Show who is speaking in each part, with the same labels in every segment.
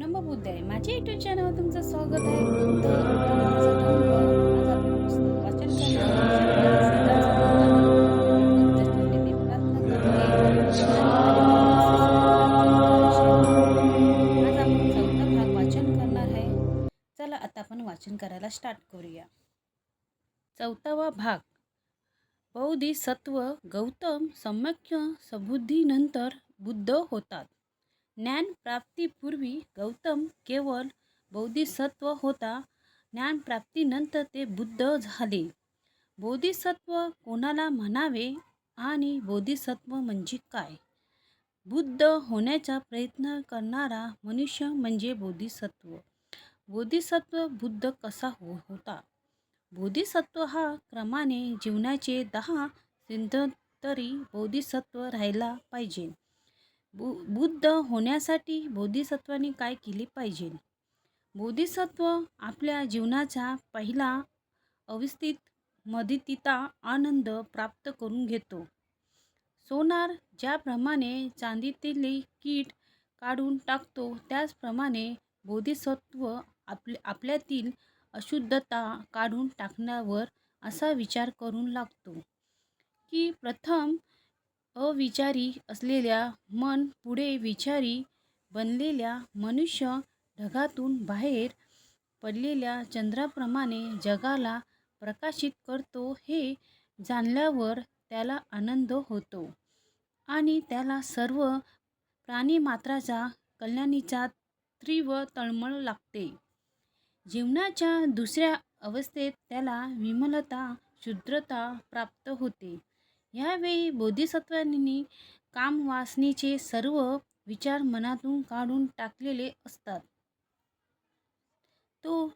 Speaker 1: नमो बुद्धाय माझ्या युट्यूब चॅनलवर तुमचं स्वागत आहे. बुद्ध वाचन भाग वाचन करणार आहे चला आता आपण वाचन करायला स्टार्ट करूया. चौथावा भाग. बौद्धिसत्व गौतम सम्यक सबुद्धीनंतर बुद्ध होतात. ज्ञानप्राप्तीपूर्वी गौतम केवळ बौद्धिसत्व होता. ज्ञानप्राप्तीनंतर ते बुद्ध झाले. बोधिसत्व कोणाला म्हणावे आणि बोधिसत्व म्हणजे काय? बुद्ध होण्याचा प्रयत्न करणारा मनुष्य म्हणजे बोधिसत्व. बोधिसत्व बुद्ध कसा हो होता? बोधिसत्व हा क्रमाने जीवनाचे दहा सिद्ध तरी बोधिसत्व राहायला पाहिजे. बु बुद्ध होण्यासाठी बोधिसत्वाने काय केले पाहिजे? बोधिसत्व आपल्या जीवनाचा पहिला अवस्थित मदितिता आनंद प्राप्त करून घेतो. सोनार ज्याप्रमाणे चांदीतील कीट काढून टाकतो त्याचप्रमाणे बोधिसत्व आपले आपल्यातील अशुद्धता काढून टाकण्यावर असा विचार करून लागतो. की प्रथम अविचारी असलेल्या मन पुढे विचारी बनलेल्या मनुष्य ढगातून बाहेर पडलेल्या चंद्राप्रमाणे जगाला प्रकाशित करतो हे जाणल्यावर त्याला आनंद होतो. आणि त्याला सर्व प्राणीमात्राचा कल्याणीचा तीव्र तळमळ लागते. जीवनाच्या दुसऱ्या अवस्थेत त्याला विमलता शुद्रता प्राप्त होते. यावेळी बोधिसत्वांनी कामवासनेचे सर्व विचार मनातून काढून टाकलेले असतात. तो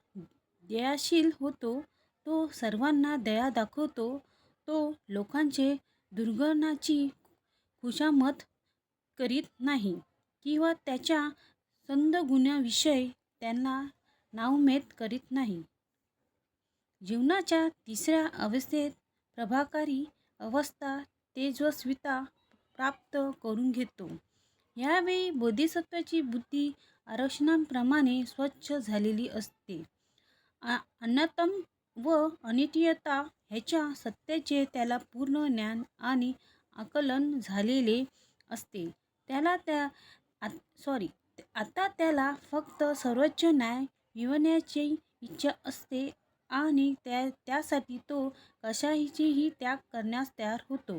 Speaker 1: दयाशील होतो तो सर्वांना दया दाखवतो तो लोकांचे दुर्गणाची खुशामत करीत नाही किंवा त्याच्या संदगुणाविषयी त्यांना नावमेद करीत नाही. जीवनाच्या तिसऱ्या अवस्थेत प्रभाकारी अवस्था तेजस्विता प्राप्त करून घेतो. यावेळी बोधिसत्वाची बुद्धी आरक्षणाप्रमाणे स्वच्छ झालेली असते. अन्नतम व अनित्यता ह्याच्या सत्याचे त्याला पूर्ण ज्ञान आणि आकलन झालेले असते. त्याला त्या सॉरी आता त्याला फक्त सर्वोच्च न्याय मिळवण्याची इच्छा असते आणि त्या त्यासाठी तो कशाचीही त्याग करण्यास तयार होतो.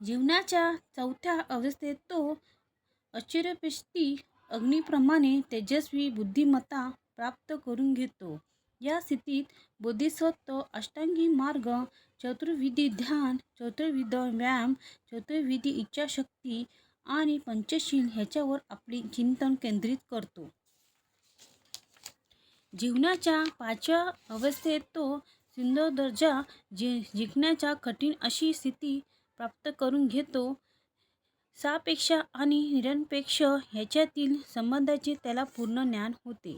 Speaker 1: जीवनाच्या चौथ्या अवस्थेत तो आश्चर्यपिष्टी अग्निप्रमाणे तेजस्वी बुद्धिमत्ता प्राप्त करून घेतो. या स्थितीत बोधिसत्व अष्टांगी मार्ग चतुर्विधी ध्यान चतुर्विध व्यायाम चतुर्विधी इच्छाशक्ती आणि पंचशील ह्याच्यावर आपले चिंतन केंद्रित करतो. जीवनाच्या पाचव्या अवस्थेत तो सिंधो दर्जा जि जिंकण्याच्या कठीण अशी स्थिती प्राप्त करून घेतो. सापेक्ष आणि निरपेक्ष ह्याच्यातील संबंधाचे त्याला पूर्ण ज्ञान होते.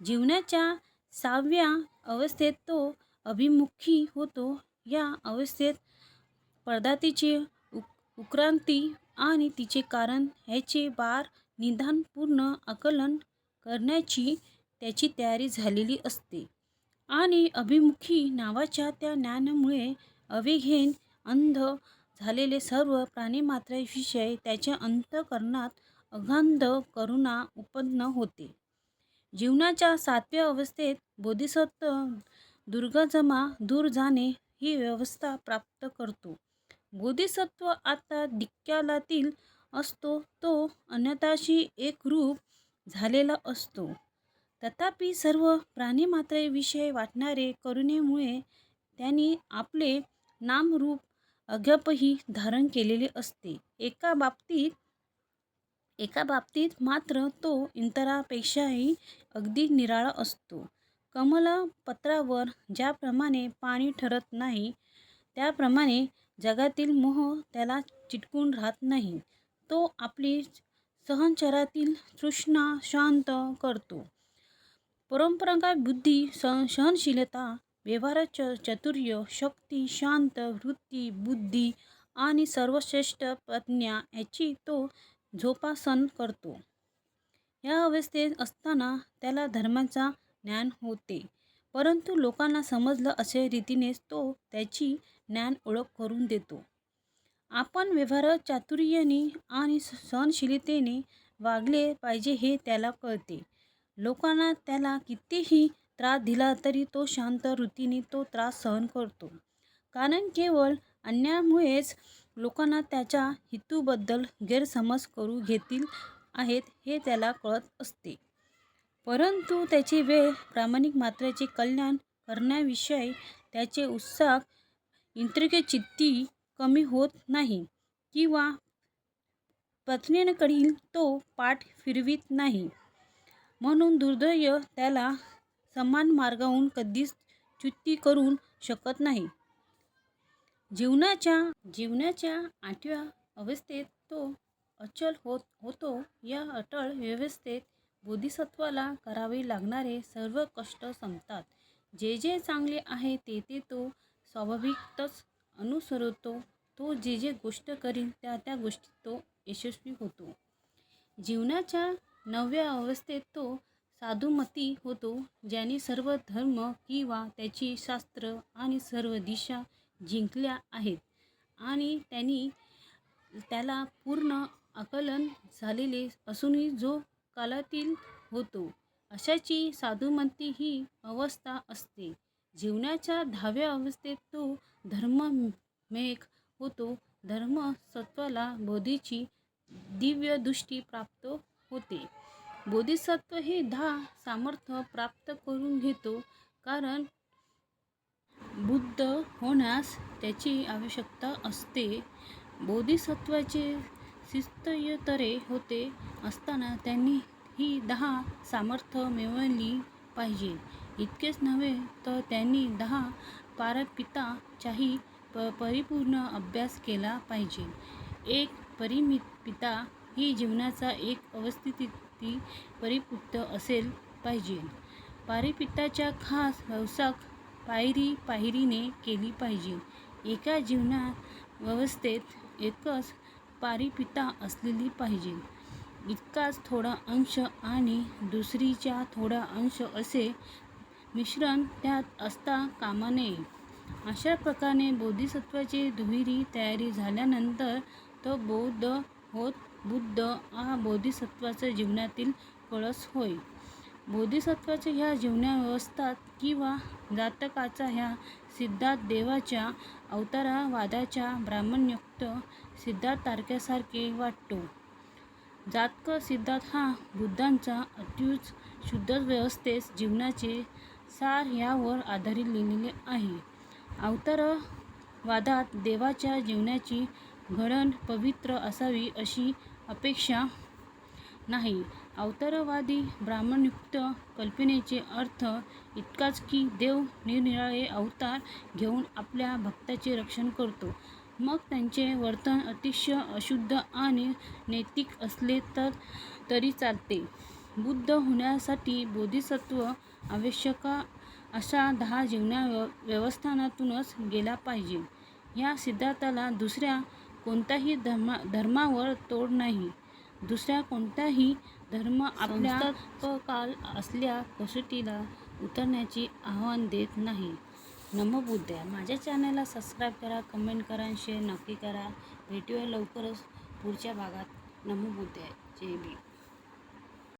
Speaker 1: जीवनाच्या सहाव्या अवस्थेत तो अभिमुखी होतो. या अवस्थेत पदार्थाची उक उक्रांती आणि तिचे कारण ह्याचे बार निदानपूर्ण आकलन करण्याची त्याची तयारी झालेली असते. आणि अभिमुखी नावाच्या त्या ज्ञानामुळे अविघेन अंध झालेले सर्व प्राणीमात्राविषयी त्याच्या अंतकरणात अगंध करुणा उत्पन्न होते. जीवनाच्या सातव्या अवस्थेत बोधिसत्व दुर्गजमा दूर जाणे ही व्यवस्था प्राप्त करतो. बोधिसत्व आता दिक्क्यालातील असतो तो अन्यताशी एकरूप झालेला असतो. तथापि सर्व प्राणीमात्रेविषयी वाटणारे करुणेमुळे त्यांनी आपले नामरूप अज्ञापही धारण केलेले असते. एका बाबतीत एका बाबतीत मात्र तो इतरांपेक्षाही अगदी निराळा असतो. कमलपत्रावर ज्याप्रमाणे पाणी ठरत नाही त्याप्रमाणे जगातील मोह त्याला चिटकून राहत नाही. तो आपली सहनचरातील तृष्णा शांत करतो. परंपरागत बुद्धी सह सहनशीलता व्यवहार च चातुर्य शक्ती शांत वृत्ती बुद्धी आणि सर्वश्रेष्ठ प्रज्ञा याची तो जोपासन करतो. या अवस्थेत असताना त्याला धर्माचा ज्ञान होते. परंतु लोकांना समजलं अशा रीतीनेच तो त्याची ज्ञान ओळख करून देतो. आपण व्यवहार चातुर्याने आणि सहनशीलतेने वागले पाहिजे हे त्याला कळते. लोकांना त्याला कितीही त्रास दिला तरी तो शांत वृत्तीने तो त्रास सहन करतो. कारण केवळ अन्यायामुळेच लोकांना त्याच्या हेतूबद्दल गैरसमज करू घेतील आहेत हे त्याला कळत असते. परंतु त्याची वेळ प्रामाणिक मात्राचे कल्याण करण्याविषयी त्याचे उत्साह इंद्रियचित्ती कमी होत नाही किंवा पत्नींकडील तो पाठ फिरवित नाही. म्हणून दुर्दैव त्याला समान मार्गाहून कधीच च्युती करू शकत नाही. जीवनाच्या जीवनाच्या आठव्या अवस्थेत तो अचल होत होतो. या अटळ व्यवस्थेत बोधिसत्वाला करावे लागणारे सर्व कष्ट संपतात. जे जे चांगले आहे ते ते तो स्वाभाविकच अनुसरतो. तो जे जे गोष्ट करीन त्या त्या गोष्टीत तो यशस्वी होतो. जीवनाच्या नवव्या अवस्थेत तो साधुमती होतो ज्याने सर्व धर्म किंवा त्याची शास्त्र आणि सर्व दिशा जिंकल्या आहेत. आणि त्यांनी त्याला पूर्ण आकलन झालेले असूनही जो कालातील होतो अशाची साधुमती ही अवस्था असते. जीवनाच्या दहाव्या अवस्थेत तो धर्म मेघ होतो. धर्म सत्वाला बोधीची दिव्य दृष्टी प्राप्त होते. बोधिसत्व हे दहा सामर्थ्य प्राप्त करून घेतो कारण बुद्ध होण्यास त्याची आवश्यकता असते. बोधिसत्वाचे शिस्तयतरे होते असताना त्यांनी ही दहा सामर्थ्य मिळवली पाहिजे. इतकेच नव्हे तर त्यांनी दहा पारपिताचाही प परिपूर्ण अभ्यास केला पाहिजे. एक परिमित पिता ही जीवनाचा एक अवस्थिती परिपुक्त असेल पाहिजे. पारिपित्ताच्या खास व्यवसाक पायरी पायरीने केली पाहिजे. एका जीवना व्यवस्थेत एकच पारिपिता असलेली पाहिजे. इतकाच थोडा अंश आणि दुसरीच्या थोडा अंश असे मिश्रण त्यात असता कामा नये. अशा प्रकारे बोधिसत्वाची दुहेरी तयारी झाल्यानंतर तो बौद्ध होत बुद्ध हा बोधिसत्वाचा जीवनातील कळस होय. बोधिसत्वाच्या ह्या जीवनाव्यवस्थात किंवा जातकाचा ह्या सिद्धार्थ देवाच्या अवतारावादाच्या ब्राह्मणयुक्त सिद्धार्थासारखे वाटतो. जातक सिद्धार्थ हा बुद्धांचा अत्युच शुद्ध व्यवस्थेस जीवनाचे सार यावर आधारित लिहिलेले आहे. अवतारवादात देवाच्या जीवनाची घडण पवित्र असावी अशी अपेक्षा नाही. अवतारवादी ब्राह्मणयुक्त कल्पनेचे अर्थ इतकाच की देव निरनिराळे अवतार घेऊन आपल्या भक्ताचे रक्षण करतो. मग त्यांचे वर्तन अतिशय अशुद्ध आणि नैतिक असले तर तरी चालते. बुद्ध होण्यासाठी बोधिसत्व आवश्यक अशा दहा जीवना व्यवस्थानातूनच गेला पाहिजे. ह्या सिद्धार्थाला दुसऱ्या कोणत्याही धर्मा धर्मावर तोड नाही. दुसऱ्या कोणताही धर्म आपल्या काल असल्या कसोटीला उतरण्याचे आव्हान देत नाही. नमो बुद्धाय माझ्या चॅनलला सबस्क्राईब करा कमेंट करा शेअर नक्की करा. भेटूया लवकरच पुढच्या भागात. नमो बुद्धाय जय बी